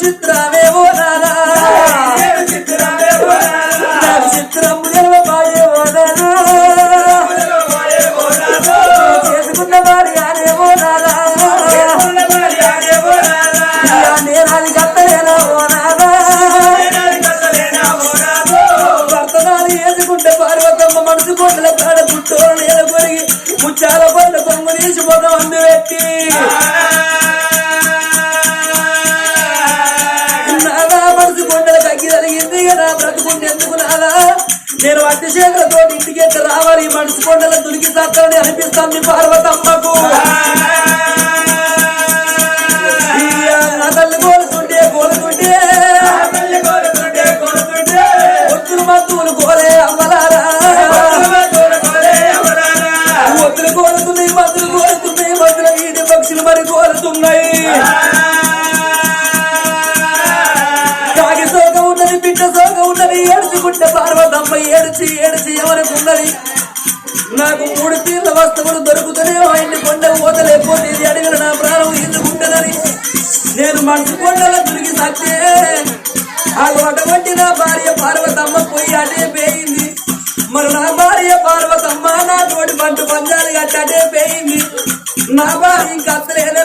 చిత్రమేవో నానా సత్తాలని అనిపిస్తుంది పార్వతమ్మకు. తల్లి కోరుకుంటే కోరుకుంటే ఒత్తులు మత్తులు కోరే అమ్మలారా ఒత్తులు కోరుతున్నాయి మత్తులు కోరుతున్నాయి పక్షులు మరి కోరుతున్నాయి. కాగి సోక ఉన్నది బిడ్డ సోక ఉన్నది ఏడుచుకుంటే పార్వతమ్మ ఏడుచి ఏడుచి ఎవరికి నాకు మూడు తీర్ల వస్తువులు దొరుకుతూనే ఆయన్ని కొండ పోతలేకపోతే ఇది అడిగిన నా ప్రాణం ఎందుకుంటుందని నేను మనసు కొండల తిరిగి సత్తే ఆ అటువంటి నా భార్య పార్వతమ్మ పోయి అటే పేయింది. మరి నా భార్య పార్వతమ్మ నా తోటి పంట పంజాలు గట్టి అటే పేయింది. నా భార్య ఇంకా అత్తలేదని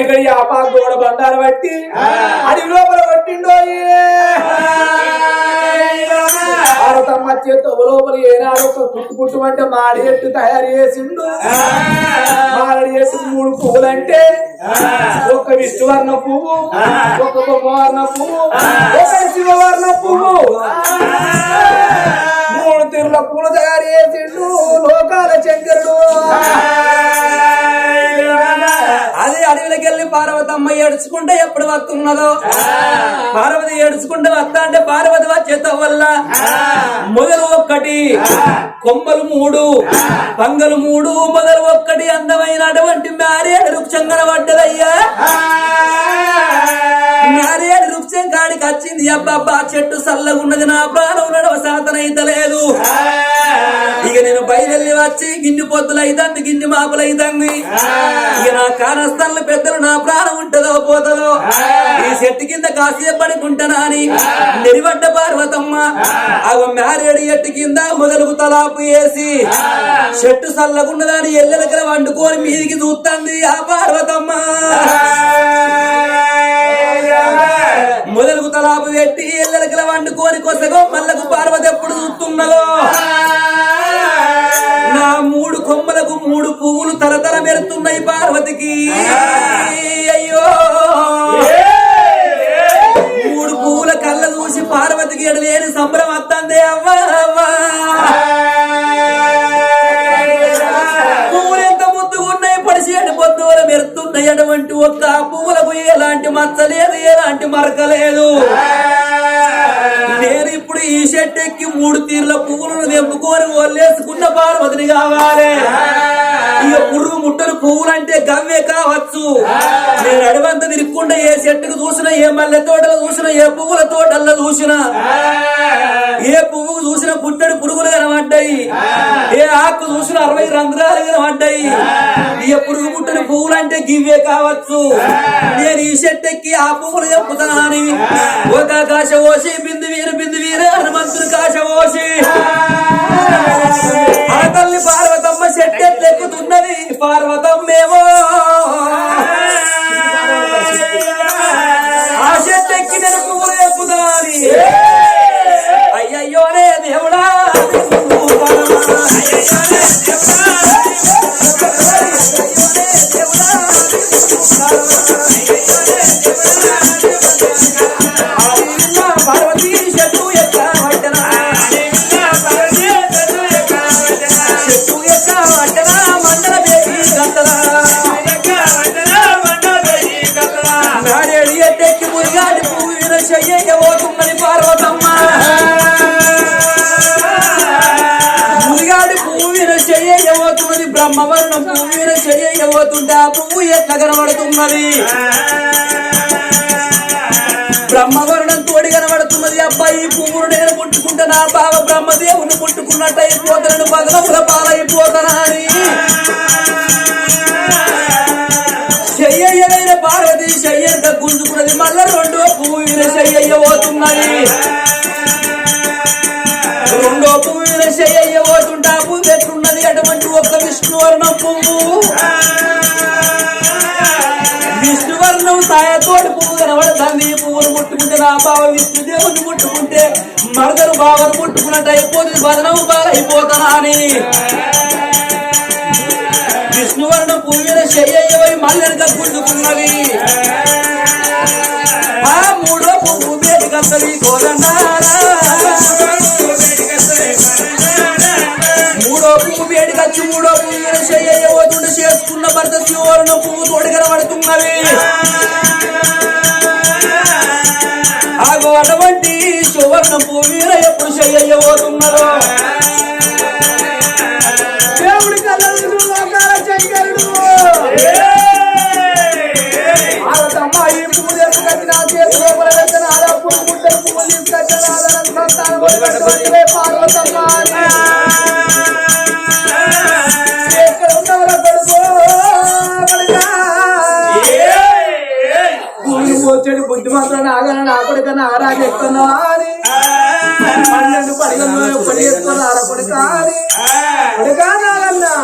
ఇక్కడ ఈ ఆపా గోడ బండారు బట్టి అది లోపల కొట్టిండో భారతమ్మ చేతో లోపల ఏనాడు ఒక పుట్టు పుట్టు అంటే మాడి ఎట్టు తయారు చేసిండు. మాడి ఎట్టు మూడు పువ్వులంటే ఒక విష్ణువర్ణ పువ్వు ఒక బొమ్మవర్ణ పువ్వు ఒక శివవర్ణ పువ్వు. మూడు తీరుల పూలు తయారు చేసిండు లోకాల శంకరుడు. అది అడవిలోకెళ్ళి పార్వతమ్మ ఏడుచుకుంటే ఎప్పుడు వస్తున్నదో పార్వతి ఏడుచుకుంటే వస్తా అంటే పార్వతి వచ్చేత వల్ల. మొదలు ఒక్కటి కొమ్మలు మూడు పంగలు మూడు మొదలు ఒక్కటి అందమైనటువంటి మ్యారేడ్ వృక్షం కనబడ్డదయ్యా మ్యారేడ్ వృక్షం కాడికి వచ్చింది? అబ్బాబ్బా చెట్టు సల్లగున్నది నా ప్రాణం నడవ సాతనైతలేదు ఇక నేను బయలుదేరి వచ్చి గిన్ని పొద్దులు అయితంది గిన్ని మాపులు అయితంది. ఇక నా కానస్థాన్లు పెద్దలు నా ప్రాణం ఉంటుందో పోతుందో? ఈ చెట్టు కింద కాసేపు పడుకుంటానా అని? నిలబడ్డ పార్వతమ్మ అవ మ్యారేడు ఎట్టు కింద మొదలుకు తలాపు వేసి చెట్టు సల్లగున్నదాని ఎల్లెలకల వండుకొని మీదికి చూస్తుంది ఆ పార్వతమ్మ. మొదలుగు తలాపు పెట్టి ఎల్లెలకల వండుకొని కొసగో మల్లకు పార్వతి ఎప్పుడు చూస్తున్నదో. నా మూడు కొమ్మలకు మూడు పువ్వులు తరతర మెరుతున్నాయి పార్వతికి. అయ్యో. మూడు పువ్వుల కళ్ళ చూసి పార్వతికి ఎడలేని సంబరం వస్తుంది అవ్వా అవ్వా. పువ్వులు ఎంత ముద్దుగున్నాయి పడిసి పొద్దువల మెరుతున్నాయి అటువంటి ఒక్క పువ్వు ఎలాంటి మచ్చ లేదు ఎలాంటి మరక లేదు నేను ఇప్పుడు ఈ షెట్ ఎక్కి మూడు తీర్ల పువ్వులను తెంపుకొని వల్లేసుకున్న పార్వతిని కావాలి. ఇక పురుగు ముట్టలు పువ్వులంటే గవ్వే కావచ్చు. నేను అడవంతా తిరుక్కుండా ఏ చెట్టుకు చూసినా ఏ మల్లె తోటలు చూసినా ఏ పువ్వుల తోటల్లో చూసినా ఏ పువ్వుకు చూసినా పుట్టడి పురుగులు కనబడ్డాయి. ఏ ఆకు చూసినా అరవై రంధ్రాలు కనబడ్డాయి ఏ పురుగు పుట్టని పువ్వులు అంటే గివ్వే కావచ్చు. నేను ఈ చెట్టు ఎక్కి ఆ పువ్వులు చెప్పుతానని ఒక కాశ ఓసి బిందు వీరు బిందు వీరే హనుమంతుడు కాశ ఓసి. ఆ. తల్లి పార్వతమ్మ చెట్టు ఎక్కుతున్నది. పార్వతమ్మేమో పార్వతీ చెయ్యబోతుంటే పువ్వు ఎట్లా కనబడుతున్నది? బ్రహ్మవర్ణం తోడి కనబడుతున్నది. అబ్బాయి పువ్వును నేను ముట్టుకుంటే నా బావ బ్రహ్మదేవుని ముట్టుకున్నట్టు అయిపోతాను పదనముల పాలైపోతానా అని చెయ్యయ్యనైన పార్వతి చెయ్యంత గుంజుకున్నది. మళ్ళా రెండో పువ్వు విన చెయ్యయ్య పోతున్నది. రెండో పువ్వు విన చెయ్యయ్య పోతుంటా. పువ్వు ఎట్లున్నది? అటువంటి ఒక్క విష్ణువర్ణం పువ్వు. సాయతోటి పువ్వు పువ్వును ముట్టుకుంటే నా బావ విష్ణుదేవుని ముట్టుకుంటే మరదరు బావను ముట్టుకున్నట్టు అయిపోతుంది బదనము బాలైపోతానా అని విష్ణువర్ణ పువ్వు మీద చెయ్యవై మల్లెనక గుంజుకున్నది ఆ మూడో పువ్వు బేటికత్తది కోదండారా మూడో పువ్వు వేడికచ్చి మూడో పువ్వు మీద చేసుకున్న భర్త శివవర్ణం పువ్వు తోడి కనబడుతున్నవి పువ్వు మీద ఎప్పుడు చెయ్యబోతున్నారు దేవుడి కళ్ళలు లోకాల భారతమ్మ ఈ పువ్వు తెచ్చుకొచ్చి నా చేతి లోపల ఆధారం సంతానం పార్వతమ్మ మోచేడు బుద్ధి మాత్రం నాగన నా కొడుకన్నా ఆరాజు ఎక్కున్నా అని పన్నెండు పడగలు పడి ఎక్కున్నా ఆరా కొడుకా అని కొడుకా నా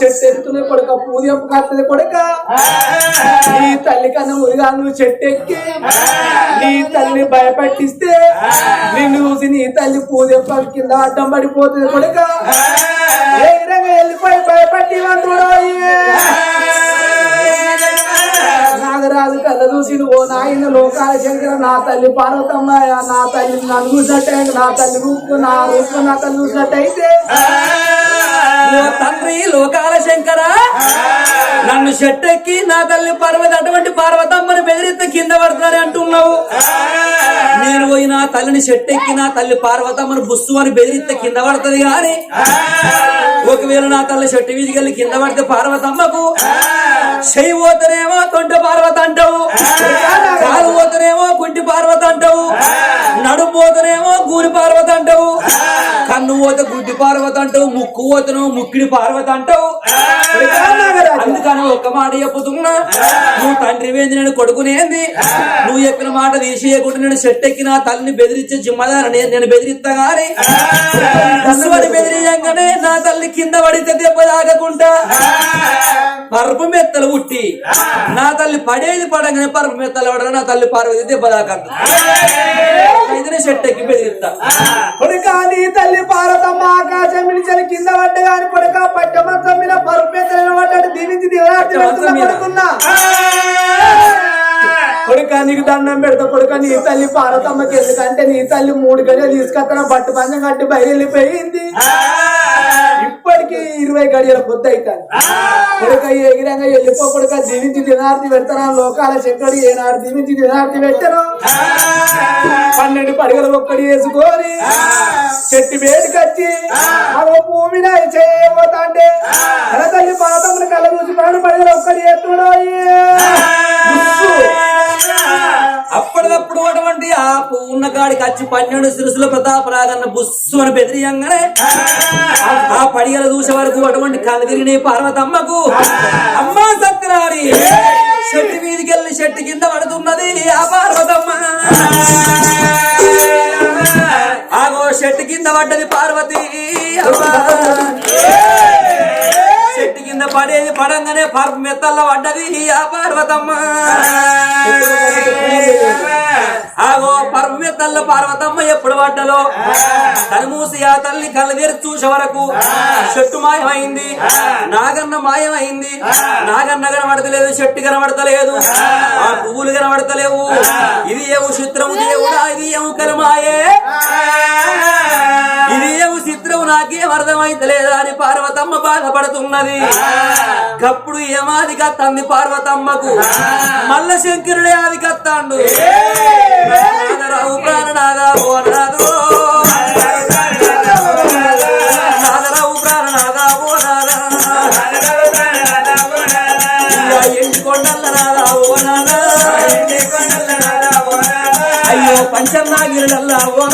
చెట్టు ఎత్తున కొడుక పూజం కత్తది కొడుక. నీ తల్లి కన్నా మురిగా నువ్వు చెట్టు ఎక్కి నీ తల్లి భయపెట్టిస్తే నిన్ను చూసి నీ తల్లి పూజంపు కింద అడ్డం పడిపోతుంది కొడుక. ఏ విధంగా వెళ్ళిపోయి భయపెట్టి నాగరాజు కళ్ళ చూసి ఓ నాయన లోకాల శంకర నా తల్లి పార్వతమ్మ నా తల్లి నన్ను చూసినట్టే నా తల్లి రూపు నా రూపు నా తల్లి చూసినట్టయితే తండ్రి లోకాల శంకర. నన్ను షట్టెక్కి నా తల్లి పర్వత అటువంటి పార్వతమ్మని బెదిరిస్తే కింద పడుతున్నారని అంటున్నావు. నేను పోయి నా తల్లిని షట్టెక్కి నా తల్లి పార్వతమ్మని బుస్సు అని బెదిరిస్తే కింద పడుతుంది గాని ఒకవేళ నా తల్లి షట్టు వీధికి వెళ్ళి కింద పడితే పార్వతమ్మకు చెయ్యి పోతేనేమో తొంట పార్వత అంటావు కాలు పోతేనేమో కుంటి పార్వత అంటావు నడుము పోతేనేమో పార్వత అంటావు కన్ను పోతే గుడ్డి పార్వత అంటావు ముక్కు పోతేనేమో ముక్కిడి పార్వత అంటావు అందుకని ఒక్క మాట చెప్పుతున్నా. నువ్వు తండ్రి వేంది నేను కొడుకునేంది నువ్వు చెప్పిన మాట తీసేయకుండా నేను చెట్టు ఎక్కి నా తల్లిని బెదిరించే జిమ్మదార నేను నేను బెదిరిస్తా గాని బెదిరియంగానే నా తల్లి కింద పడితే దెబ్బ తాగకుండా పరుపు మెత్తలు ఉట్టి నా తల్లి పడేది పడంగానే పరుపు మెత్తలు పడగా నా తల్లి పార్వతి దెబ్బ తాకండి అయితే చెట్టు ఎక్కి బెదిరిస్తా కొడుక నీ తల్లి పార్వతమ్మ ఆకాశం మిలిచని కింద పడ్డ గాని కొడుక పట్ట మొత్తం మీద పరుపు మీద పడ్డాడు దీవించి మీద. పడుకున్నా. కొడుక నీకు దండం పెడతా. కొడుక నీ తల్లి పార్వతమ్మకి ఎందుకంటే నీ తల్లి మూడు గడియలు తీసుకొస్తాన బట్టు పంచం కట్టి బయలు వెళ్ళిపోయింది ఇప్పటికి ఇరవై గడియల పొద్దు అవుతాను కొడుక ఎగిరంగా వెళ్ళిపో కొడుక జీవించి దినార్తి పెడతాను లోకాల శంకరుడు ఏనాడు జీవించి దినార్తి పెట్టను. పన్నెండు పడిగలు ఒక్కడి వేసుకొని చెట్టు వేడికి వచ్చి అవో భూమిని చేయబోతా అంటే తన తల్లి పాదములు కళ్ళ చూసి పన్నెండు పడిగలు ఒక్కడి ఎత్తుడు. అప్పటికప్పుడు అటువంటి ఆ ఉన్న కాడికి వచ్చి పన్నెండు సిరుసుల ప్రతాపరాగన్న బుస్సు అని బెదిరియంగానే ఆ పడిగల చూసే వరకు అటువంటి కళ్ళు పార్వతమ్మకు అమ్మా సత్యనారి చెట్టు మీదికి వెళ్ళి చెట్టు కింద పడుతున్నది ఆ పార్వతమ్మ ఆగో చెట్టు కింద పడ్డది పార్వతి అమ్మా. చెట్టు కింద పడేది పడంగానే పరుపు మెత్తల్లో పడ్డది ఆ పార్వతమ్మ. ఆగో పరుపు మెత్తల్లో పార్వతమ్మ ఎప్పుడు పడ్డలో? కళ్ళు ఆ తల్లి కళ్ళు చూసే వరకు చెట్టు మాయమైంది నాగన్న మాయమైంది నాగన్న కనబడతలేదు చెట్టు కనబడతలేదు ఆ పువ్వులు కనబడతలేవు. ఇది ఏవు చిత్రము దేవుడా ఇది ఏము కలమాయే ఇది ఏవు చిత్రం నాకేం అర్థమైతలేదా అని పార్వ పార్వతమ్మ బాధపడుతున్నది. కప్పుడు ఏమాది కత్తంది పార్వతమ్మకు. మల్ల శంకరుడే అది కత్తాండు. నాదరావు ప్రాణనాదా ఓ నాదో. నాదరావు ప్రాణనాదా ఓ నాదా. ఇక ఎండి కొండల నాదా ఓ నాదా. అయ్యో పంచన్నాగిరిలల్లా ఓ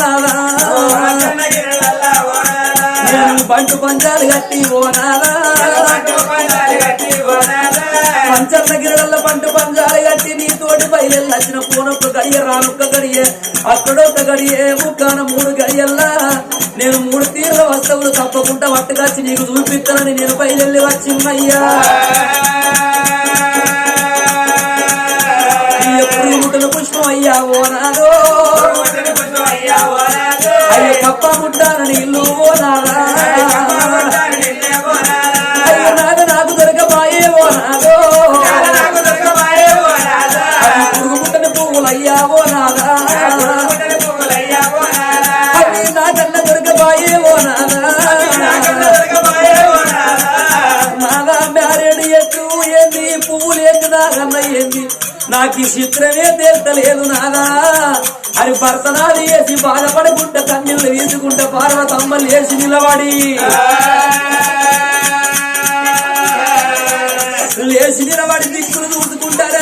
పంచు నేను పంచాలు కట్టి ఓ నాదా పంచర్ల పంట పంచాలు కట్టి నీ తోటి బయలు వచ్చిన పూనొక్క గడియ రానొక్క గడియ అక్కడొక్క గడియే ముక్కాన మూడు గడియల్లా. నేను మూడు తీర్ల వస్తువులు తప్పకుండా వట్టగాచి నీకు చూపిస్తానని నేను బయలు వచ్చిందయ్యా. ఎప్పుడు పుష్పం అయ్యా ఓ అయ్యో కప్ప ముట్టానని ఇల్లు నాదా అయ్యో నాద నాకు దొరకబాయే ఓ నాదో అయ్యో పురుగు ముట్టని పువ్వులు అయ్యా ఓ నాదా అయ్యి నాకన్న దొరకబాయే ఓ నాదా మ్యారేడు ఎత్తు ఏంది? పువ్వులు నాకన్న ఏంది నాకు ఈ చిత్రమే తేల్తలేదు నాదా. అని భర్తనాలు వేసి బాధపడకుండా కన్నీళ్ళు వేసుకుంటే పార్వతమ్మలు లేచి నిలబడి. లేచి నిలబడి దిక్కులు చూసుకుంటారే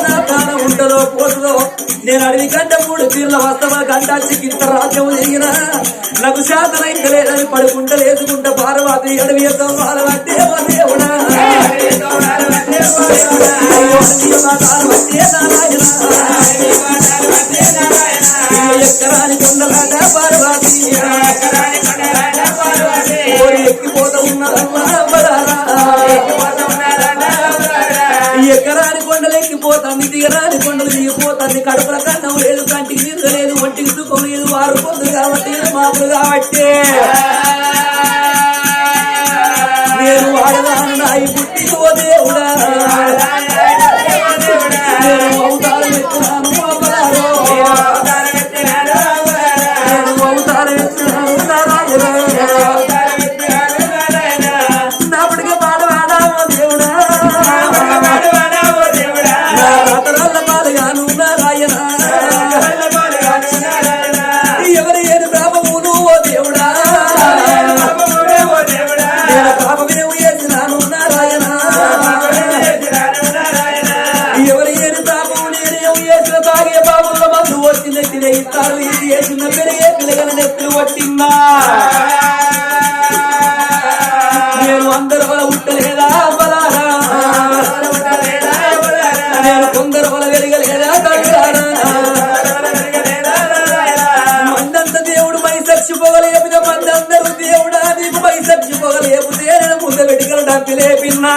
నా ప్రాణం ఉంటదో పోతుందో? నేను అడవి కంట మూడు తీర్ల వస్తవా గంట చికిత్స రాజ్యం జరిగిన? నాకు శాతం అయితే లేదని పడుకుంట లేచుకుంటా పార్వతి అడవి యొక్క పార్వతి దేవుడా. ఎక్కరాని కొండలాట పార్వతి ఎక్కిపోత ఎక్కరాని కొండలు ఎక్కిపోతాంది దిగరాని కొండలు దిగిపోతాంది కడుపుల లేదు కంటికి నిద్ర కాబట్టి మాపులు నేను వాడదాను నాయి పుట్టిపో పాపంలో మందు తినే ఇస్తారు ఇది చేసిన పెరిగే పిల్లగల నెత్తులు పట్టిందా? నేను అందరి వల ఉట్టలేదా బలారా? నేను కొందరు వల వెరగలేదా కళ్ళారా మందంత దేవుడు మై చచ్చిపోగలేపిన మందందరూ దేవుడా నీకు మై చచ్చిపోగలేపితే నేను ముందు డబ్బి లేపిన్నా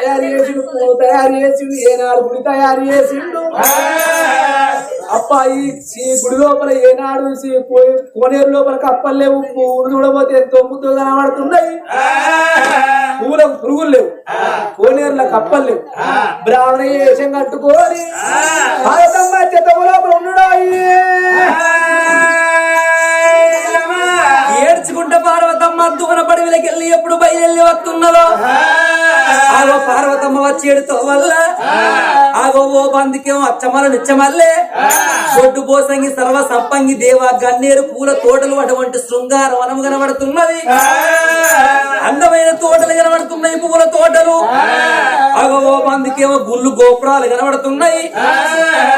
తయారు చేసిండు పూలు తయారు చేసిండు ఏనాడు గుడి తయారు చేసిండు. అబ్బాయి ఈ గుడి లోపల ఏనాడు కోనేరు లోపల కప్పలు లేవు పువ్వులు చూడబోతే ఎంతో కనబడుతున్నాయి. పూలకు పురుగులు లేవు కోనేరుల కప్పలు లేవు. బ్రాహ్మణ వేషం కట్టుకోవాలి భారతమ్మ చెత్త లోపల ఉన్నాడు ఏడ్చుకుంటే పార్వతమ్మ దూర పడి వెళ్ళి ఎప్పుడు బయలుదేరి వస్తున్నదో? ఆగో పార్వతమ్మ వచ్చి ఎడుతో వల్ల? ఆగో ఓ బందికేమో అచ్చమల నిచ్చమల్లే? బొడ్డు పోసంగి సర్వ సంపంగి దేవ గన్నేరు పూల తోటలు అటువంటి శృంగార వనం కనబడుతున్నది. అందమైన తోటలు కనబడుతున్నాయి పూల తోటలు. బందికేమో గుళ్ళు గోపురాలు కనబడుతున్నాయి.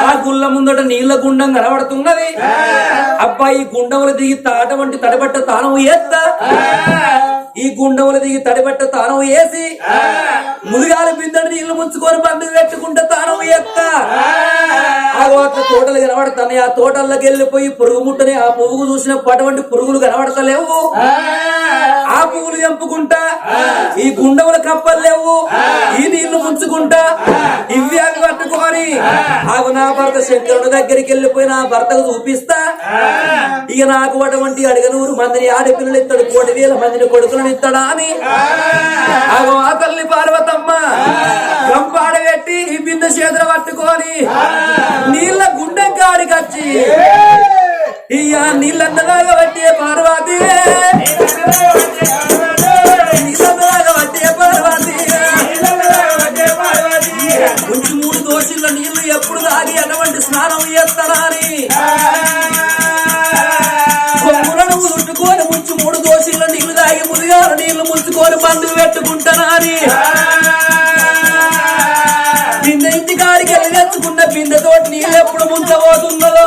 ఆ. గుళ్ళ ముందట నీళ్ళ గుండం కనబడుతున్నది. అబ్బాయి గుండములు దిగి తాటవంటి తడబట్ట తానం ఏస్తా ఈ గుండములు దిగి తడిబట్ట తానం వేసి ముదిగాల బిందెడు నీళ్ళు ముంచుకొని బండి పెట్టుకుంటే తానం అట్లా తోటలు కనబడతాయి ఆ తోటల్లోకి వెళ్ళిపోయి పురుగు ముట్టని ఆ పువ్వు చూసినప్పుడు అటువంటి పురుగులు కనబడతలేవు. ఆ. పువ్వులు చంపుకుంటా ఈ గుండముల కప్పలు లేవు ఈ నీళ్ళు ముంచుకుంటా ఇవి అవి పట్టుకొని ఆగు నా భర్త శంకరుడు దగ్గరికి వెళ్ళిపోయి నా భర్తకు చూపిస్తా. ఇక నాకు అటువంటి అడగనూరు మందిని ఆడపిల్లలు ఇస్తాడు కోటి వేల మందిని కొడుకులను ఇస్తాడా అని ఆగో ఆ తల్లి పార్వతమ్మ. గంపాడబెట్టి ఈ బిందె చేతులు పట్టుకొని నీళ్ళ గుండె కాడికి వచ్చి ఇయ్య నీళ్ళందలాగా నీళ్ళు ముంచుకొని బంధువు బిందె ఇంటి కాడికి వెళ్ళి తెచ్చుకున్న బిందె తోటి నీళ్ళు ఎప్పుడు ముంచబోతున్నదో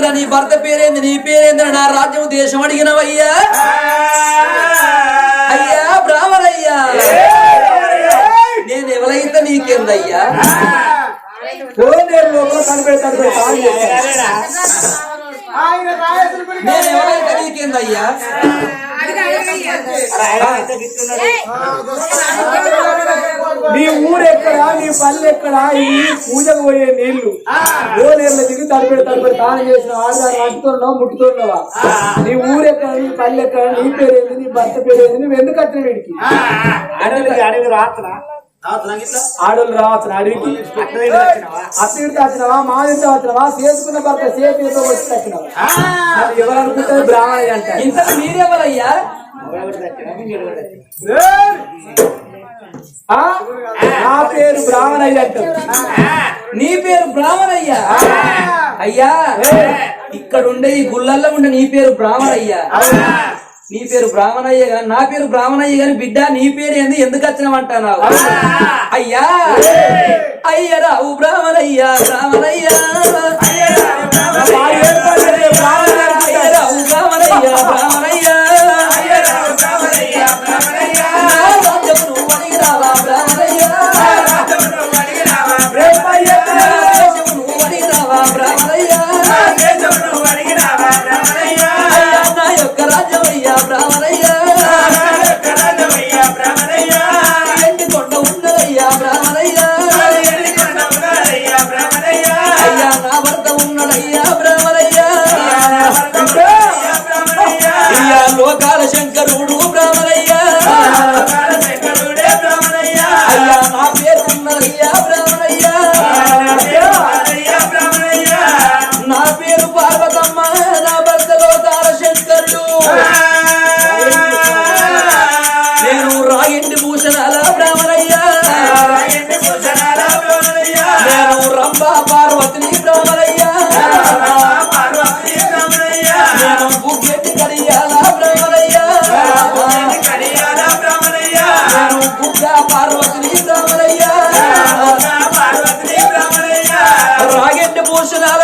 నీరా నీ భర్త పేరేంది? నీ పేరేంది? నా రాజ్యం దేశం అడిగినవయ్యా. అయ్యా బ్రాహ్మణయ్యా నేను ఎవరైతే నీకేందయ్యా? నేను ఎవరైతే నీకేందయ్యా? నీ ఊరు ఎక్కడ నీ పల్లె ఎక్కడ ఈ పూజకు పోయే నీళ్ళు. ఓ నీళ్ళు దిగి తడిపెడి తడిపెడి తాను చేసిన ఆడదాన్ని అంటుతున్నావు ముట్టుతున్నావా? నీ ఊరు ఎక్కడ నీ పల్లె ఎక్కడ నీ పేరేంది నీ భర్త పేరేంది నువ్వు ఎందుకు వచ్చిన వీడికి? ఆడోళ్ళు రావచ్చు అడవికి అత్తిడితో వచ్చినవా మాదిరితో వచ్చినవా చేసుకున్న భర్త సేపితో వచ్చి వచ్చినవా ఎవరు అనుకుంటారు? బ్రాహ్మణ అంటారు. ఇంతకు మీరెవరయ్యా? నా పేరు బ్రాహ్మణయ్య? నీ పేరు బ్రాహ్మణయ్యా అయ్యా ఇక్కడ ఉండే ఈ గుళ్ళల్లో ఉండే నీ పేరు బ్రాహ్మణయ్యా. నీ పేరు బ్రాహ్మణయ్య గాని నా పేరు బ్రాహ్మణయ్య గాని బిడ్డ నీ పేరు ఏంది? ఎందుకు వచ్చినావంటున్నావు అయ్యా అయ్య రావు బ్రాహ్మణయ్య బ్రాహ్మణయ్య. రాజవయ్యా బ్రాహ్మణయ్యా రాజవయ్యా బ్రాహ్మణయ్యా ఎండి కొండ ఉన్నదయ్యా బ్రాహ్మణయ్యా అయ్యా నా భర్త ఉన్నాడయ్యా బ్రాహ్మణయ్యా అయ్యా లోకాల emotional.